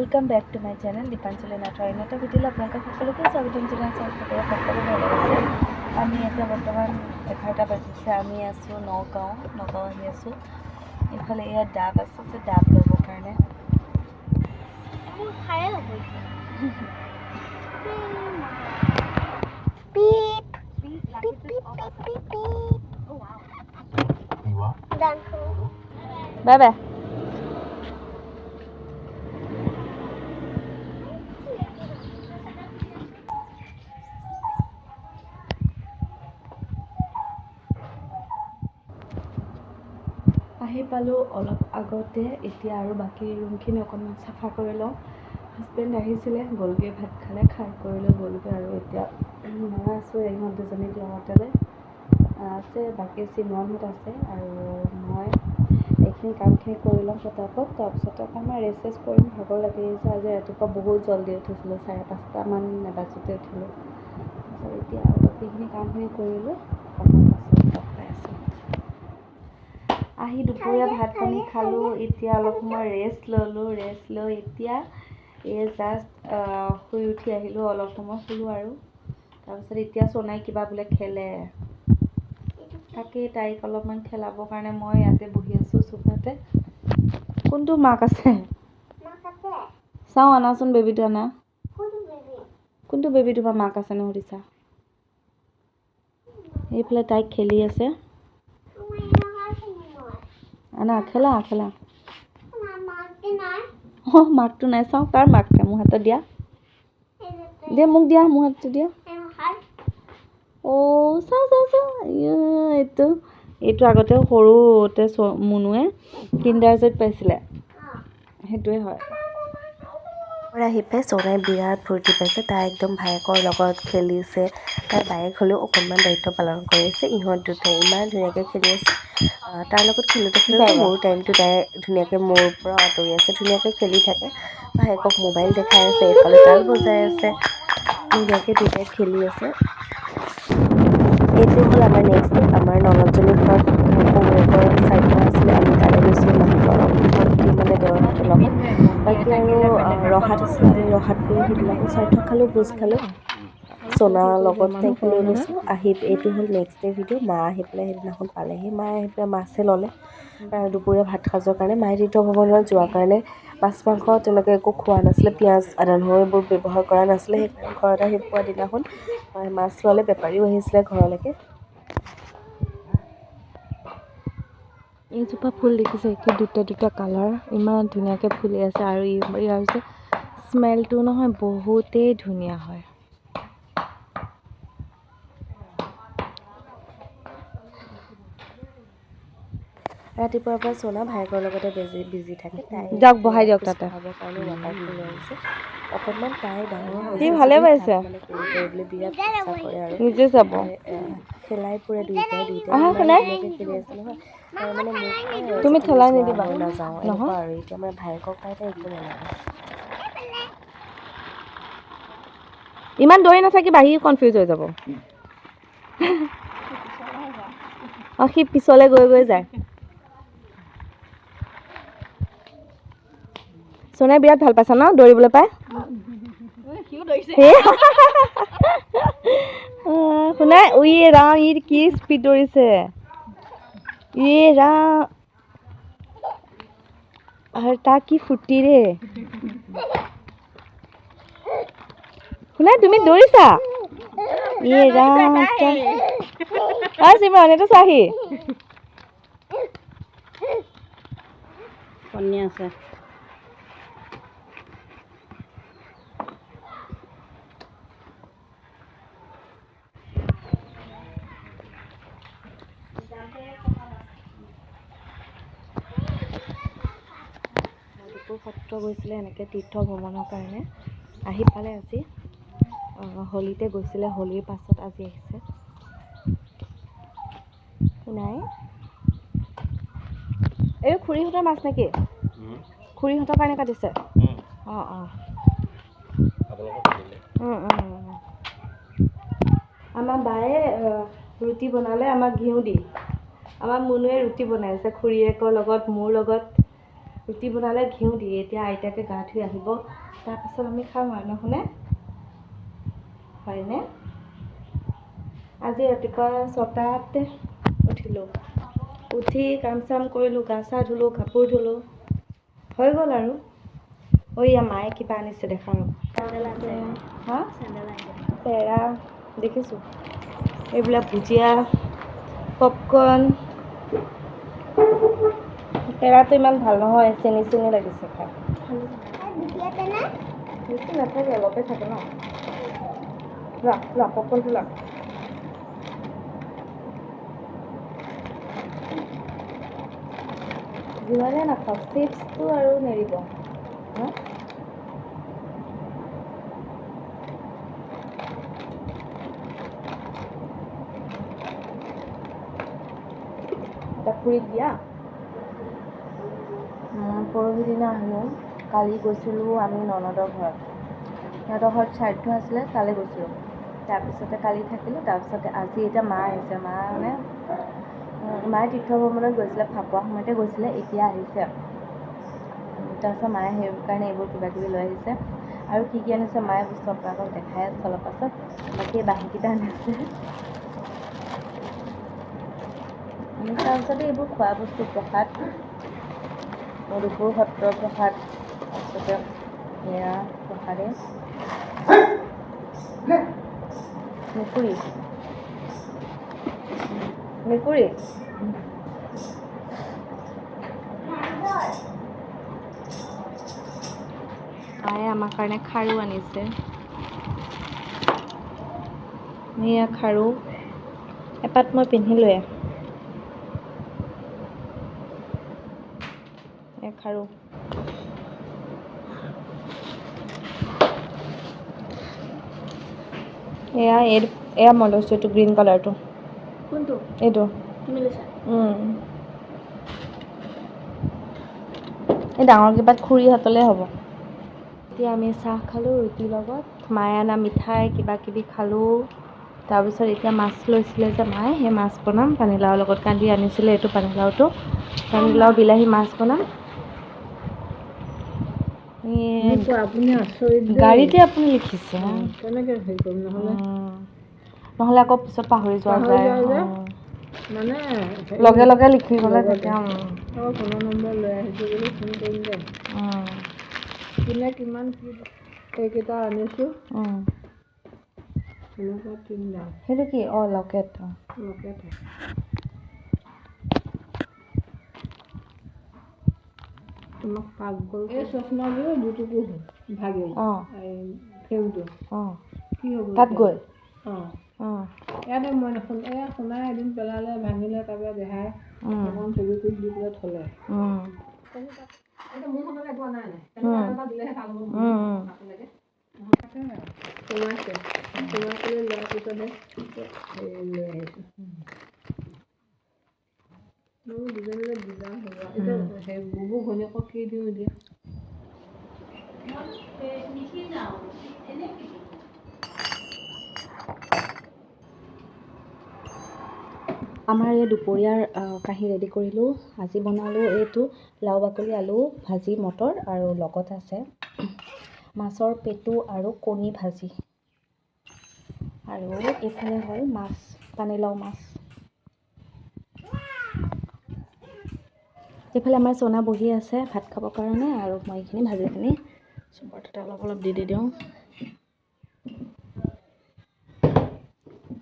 Welcome back to my channel Dipanjali নাথৰ অন্য এটা ভিডিঅ'লৈ আপোনালোকক সকলোকে স্বাগতম জনাইছোঁ আশা কৰোঁ সকলো ভালে আছে আমি এতিয়া বৰ্তমান এঘাৰটা বাজিছে আমি আছোঁ নগাঁও নগাঁও আহি আছোঁ এইফালে ইয়াত ডাব আছে যে ডাব ল'বৰ কাৰণে বাই বাই আহি পালোঁ অলপ আগতে এতিয়া আৰু বাকী ৰুমখিনি অকণমান চাফা কৰি লওঁ। হাজবেণ্ড আহিছিলে গ'লগৈ ভাত খালে খাই কৰি লৈ গ'লগৈ আৰু এতিয়া। মই আছোঁ ইহঁত দুজনীক লগতে আছে বাকী চিনোৱানহঁত আছে আৰু মই এইখিনি কামখিনি কৰি লওঁ পটাপট তাৰপিছতে অকণমান ৰেষ্ট কৰিম ভাগৰ লাগি আহিছে আজি ৰাতিপুৱা বহুত জলদি উঠিছিলোঁ চাৰে পাঁচটামান নাবাজোতে উঠিলোঁ। তাৰপিছত এতিয়া বাকীখিনি কামখিনি কৰিলোঁ অকণমান পাছত লগ পাই আছোঁ আহি দুপৰীয়া ভাত পানী খালোঁ এতিয়া অলপ সময় ৰেষ্ট ল'লোঁ ৰেষ্ট লৈ এতিয়া এই জাষ্ট শুই উঠি আহিলোঁ অলপ সময় শুলোঁ আৰু। তাৰপিছত এতিয়া সোণাই কিবা বোলে খেলে। তাকেই তাইক অলপমান খেলাবৰ কাৰণে মই ইয়াতে বহি আছোঁ চোফাতে কোনটো মাক আছে? চাওঁ আনাচোন বেবীটো আনা। কোনটো বেবী? তোমাৰ মাক আছেনে সুধিছা? এইফালে তাইক খেলি আছে। আনা খেলা খেলা। অঁ মাকটো নাই চাওঁ কাৰ মাক মোৰ হাতত দিয়া। দিয়া মোক দিয়া মোৰ হাতটো দিয়া। অ' চাওঁ চাওঁ চাওঁ। ইয়া, এইটো এইটো আগতে সৰুতে মুনুৱে কিণ্ডাৰ জয়ত পাইছিলে। সেইটোৱে হয়। আহি পাই চনাই বিৰাট ফূৰ্তি পাইছে। তাই একদম ভায়েকৰ লগত খেলিছে। তাই বায়েক হ'লেও অকণমান দায়িত্ব পালন কৰিছে। ইহঁত দুটাই ইমান ধুনীয়াকৈ খেলি আছে তাৰ লগত খেলোঁতে খেলোঁতে মোৰো টাইমটো তাই ধুনীয়াকৈ মোৰ পৰা আঁতৰি আছে। ধুনীয়াকৈ খেলি থাকে। ভায়েকক মোবাইল দেখাই আছে এইফালে তাল বজাই আছে। ধুনীয়াকৈ দুটাই খেলি আছে। এইটো হ'ল আমাৰ নেক্সট আমাৰ ননদজনীৰ ঘৰত শহুৰেকৰ শ্ৰাদ্ধ আছিলে। আমি তালৈ গৈছিলোঁ মাহঁতৰ ভণ্টি মানে দেওৰহঁতৰ লগত বাকী আৰু ৰহাত আছিলে আমি ৰহাত গৈ সিদিনাখন শ্ৰাদ্ধ খালোঁ ভোজ খালোঁ। সোণাৰ লগত তাইক লৈ গৈছোঁ। আহি এইটো হ'ল নেক্সট ডে ভিডিঅ' মা আহি পেলাই সেইদিনাখন পালেহি। মায়ে আহি পেলাই মাছে ল'লে। দুপৰীয়া ভাত সাজৰ কাৰণে মায়ে তীৰ্থ ভ্ৰমণত যোৱাৰ কাৰণে মাছ মাংস তেনেকৈ একো খোৱা নাছিলে। পিঁয়াজ আদা নহৰু এইবোৰ ব্যৱহাৰ কৰা নাছিলে। সেইকাৰণে ঘৰত আহি পোৱা দিনাখন মাছ ল'লে। বেপাৰীও আহিছিলে ঘৰলৈকে। এইজোপা ফুল দেখিছে কি দুটা দুটা কালাৰ ইমান ধুনীয়াকৈ ফুলি আছে আৰু ইয়াৰ যে স্মেলটো নহয় বহুতেই ধুনীয়া হয় ৰাতিপুৱাৰ পৰা চনা ভায়েকৰ লগতে বেজি বিজি থাকে যাওক বহাই দিয়ক তাতে। খাবৰ কাৰণে ৱাটাৰফল লৈ আহিছে অকণমান তাই ডাঙৰ সি ভালে পাইছে। নিজে এ, খেলাই ফুৰে দুইটাই দুইটাই আহা, খেলি আছে নহয়। তাই মানে মোক তুমি যোৱা, নিদিবা। নাযাওঁ নহয়। আৰু। এতিয়া মানে ভায়েকক পাই তাই একো নালাগে ইমান দৌৰি নাথাকিবা সি কনফিউজ হৈ যাব অঁ সি পিছলৈ গৈ গৈ যায়। সোণাই বিৰাট ভালো পাইছে ন দৌৰিবলৈ পাই? আহ, উই ৰাম ই কি স্পীড দৌৰিছে? ই ৰাম। আৰু তাৰ কি ফূৰ্তি ৰে? শুনাই তুমি দৌৰিছা? ইয়ে ৰাম অ চিমৰন এইটো চাহি কণী আছে। মধুপুৰ সত্ৰ গৈছিলে এনেকৈ তীৰ্থ ভ্ৰমণৰ কাৰণে। আহি পালে আজি হোলীতে গৈছিলে হোলীৰ পাছত আজি আহিছে। নাই। এই খুৰীহঁতৰ মাছ নেকি? খুৰীহঁতৰ কাৰণে কাটিছে? অঁ অঁ। আমাৰ বায়ে ৰুটি বনালে আমাক ঘিউ দি। আমাৰ মুনুৱে ৰুটি বনাইছে খুৰীয়েকৰ লগত মোৰ লগত। ৰুটি বনালে ঘিউ দিয়ে এতিয়া আইতাকে গা ধুই আহিব। তাৰপাছত আমি খাম আৰু নহয়নে হয়নে? আজি ৰাতিপুৱা ছটাতে উঠিলোঁ। উঠি কাম চাম কৰিলোঁ গা চা ধুলোঁ কাপোৰ ধুলোঁ। হৈ গ'ল আৰু। ঐ ইয়া মায়ে কিবা আনিছে দেখা হা? পেৰা দেখিছোঁ। এইবিলাক ভুজিয়া পপকৰ্ণ। পেৰাটো ইমান ভালো নহয় চেনি চেনি লাগিছে খাই। নাথাকে অলপে থাকে ন। লোৱা লোৱা পপকৰ্ণটো লোৱা যিমানে নাখাওক চিপছটো আৰু নেৰিব। হা? এটা ফুৰি দিয়া। পৰহি দিনা আহিলোঁ কালি গৈছিলোঁ আমি ননদৰ ঘৰত। সিহঁতৰ ঘৰত শ্ৰাদ্ধ আছিলে, তালৈ গৈছিলোঁ। তাৰপিছতে কালি থাকিলোঁ, তাৰপিছতে আজি এতিয়া মা আহিছে। মা মানে মায়ে তীৰ্থ ভ্ৰমণত গৈছিলে, ফাকুৱা সময়তে গৈছিলে, এতিয়া আহিছে। তাৰপিছত মায়ে সেইকাৰণে এইবোৰ কিবা কিবি লৈ আহিছে। আৰু কি কি আনিছে মায়ে বস্তু আপোনালোকক দেখাই আছোঁ অলপ পাছত। বাকী বাঁহীকেইটা আনিছে। তাৰপিছতে এইবোৰ খোৱা বস্তু, প্ৰসাদ। মধুপুৰ সত্ৰৰ প্ৰসাদ তাৰপিছতে এয়া প্ৰসাদে মেকুৰী। মেকুৰী। মায়ে আমাৰ কাৰণে খাৰু আনিছে। এয়া খাৰু। এপাত মই পিন্ধিলোৱে এয়া খাৰু। এয়া এই এয়া মই লৈছোঁ এইটো গ্ৰীণ কালাৰটো কোনটো? এইটো। এই ডাঙৰ কিবাত খুৰী হাতলে হ'ব। এতিয়া আমি চাহ খালোঁ ৰুটিৰ লগত। মায়ে অনা মিঠাই কিবা কিবি খালোঁ। তাৰপিছত এতিয়া মাছ লৈছিলে যে মায়ে সেই মাছ বনাম। পানীলাওৰ লগত কালি আনিছিলে এইটো পানীলাওটো। পানীলাও বিলাহী মাছ বনাম এই আপুনি আচৰিত দেই। গাড়ীতে আপুনি লিখিছে। অ, কেনেকে হেৰি কৰিম নহ'লে? আকৌ পিছত পাহৰি যোৱা যায়। মানে লগে লগে লিখি গ'লে। তেতিয়া উম, আকৌ ফোনৰ নম্বৰ লৈ আহিছোঁ বুলি ফোন কৰিম দে। উম, কোনে কিমান কি সেইকেইটা আনিছোঁ। উম। সেনেকুৱা তিনিটা। সেইটো কি? অঁ লকেট। লকেট। তোমাক পাগল এই চশমাযোৰ দুটুকু ভাগিল অঁ। এই ফ্ৰেমটো অঁ। কি হ'ব তাত? গৈ অঁ। অঁ। ইয়াতে মই দেখোন এয়া সোণাই এদিন পেলালে ভাঙিলে তাৰপৰা দেহাই অকণ চুলি কৰি দি পেলাই থলে। মোৰ হাতলৈ নাই নাই দিলেহে ভাল হ'ব সোমাইছে। সোমাইছিলে লোৱাৰ পিছতহে লৈ আহিছোঁ মোৰ দুজনীলৈ দিগদাৰ হ'ব এতিয়া সেই বুবু ঘৈণীয়েকক কি দিওঁ এতিয়া আমাৰ এই দুপৰীয়াৰ কাঁহী ৰেডি কৰিলোঁ আজি বনালোঁ এইটো লাও বাকলি আলু ভাজি মটৰ আৰু লগত আছে মাছৰ পেটু আৰু কণী ভাজি। আৰু এইফালে হ'ল মাছ পানীলাও মাছ। এইফালে আমাৰ চনা বহি আছে ভাত খাবৰ কাৰণে আৰু মই এইখিনি ভাজিখিনি চবৰতে অলপ অলপ দি দি দিওঁ।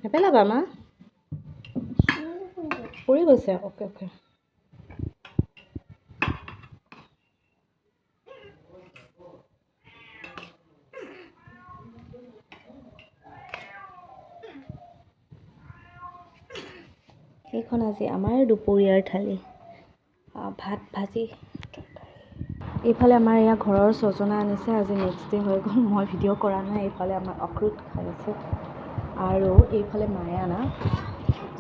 নেপেলাবা মা? পৰি গৈছে অ'কে অ'কে। এইখন আজি আমাৰ দুপৰীয়াৰ থালি। ভাত ভাজি। এইফালে আমাৰ এয়া ঘৰৰ ছজনা আনিছে আজি নেক্সট ডে হৈ গ'ল মই ভিডিঅ' কৰা নাই এইফালে আমাৰ অখ্ৰুত খাইছে আৰু এইফালে মায়ে অনা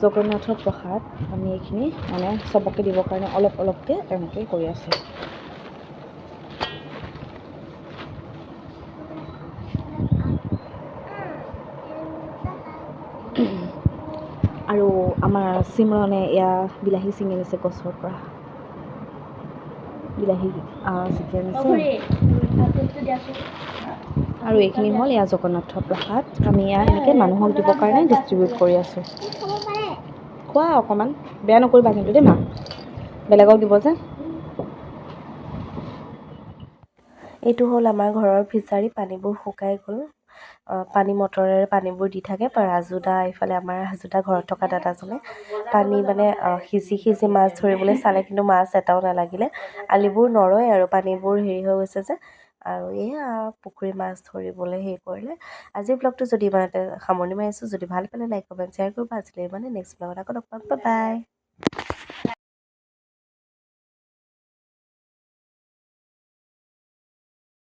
জগন্নাথৰ প্ৰসাদ আমি এইখিনি মানে চবকে দিবৰ কাৰণে অলপ অলপকৈ এনেকৈ কৰি আছোঁ। আৰু আমাৰ চিমৰনে এয়া বিলাহী ছিঙি আনিছে গছৰ পৰা। বিলাহী চিকেন আছে। আৰু এইখিনি হ'ল এয়া জগন্নাথৰ প্ৰসাদ। আমি এয়া এনেকৈ মানুহক দিবৰ কাৰণে ডিষ্ট্ৰিবিউট কৰি আছোঁ। খোৱা অকণমান বেয়া নকৰিবা কিন্তু দেই মা। বেলেগক দিব যে। এইটো হ'ল আমাৰ ঘৰৰ ফিচাৰী পানীবোৰ শুকাই গ'ল। পানী মটৰেৰে পানীবোৰ দি থাকে। ৰাজুদা এইফালে আমাৰ ৰাজুদা ঘৰত থকা দাদাজনে পানী মানে সিঁচি সিঁচি মাছ ধৰিবলৈ চালে কিন্তু মাছ এটাও নালাগিলে। আলিবোৰ নৰয় আৰু পানীবোৰ হেৰি হৈ গৈছে যে। আৰু এয়া পুখুৰী মাছ ধৰিবলৈ হেৰি কৰিলে। আজিৰ ব্লগটো যদি ইমানতে সামৰণি মাৰিছোঁ যদি ভাল পালে লাইক কমেণ্ট শ্বেয়াৰ কৰিব। আজিলৈ ইমানে নেক্সট ব্লগত আকৌ লগ পাম। বাই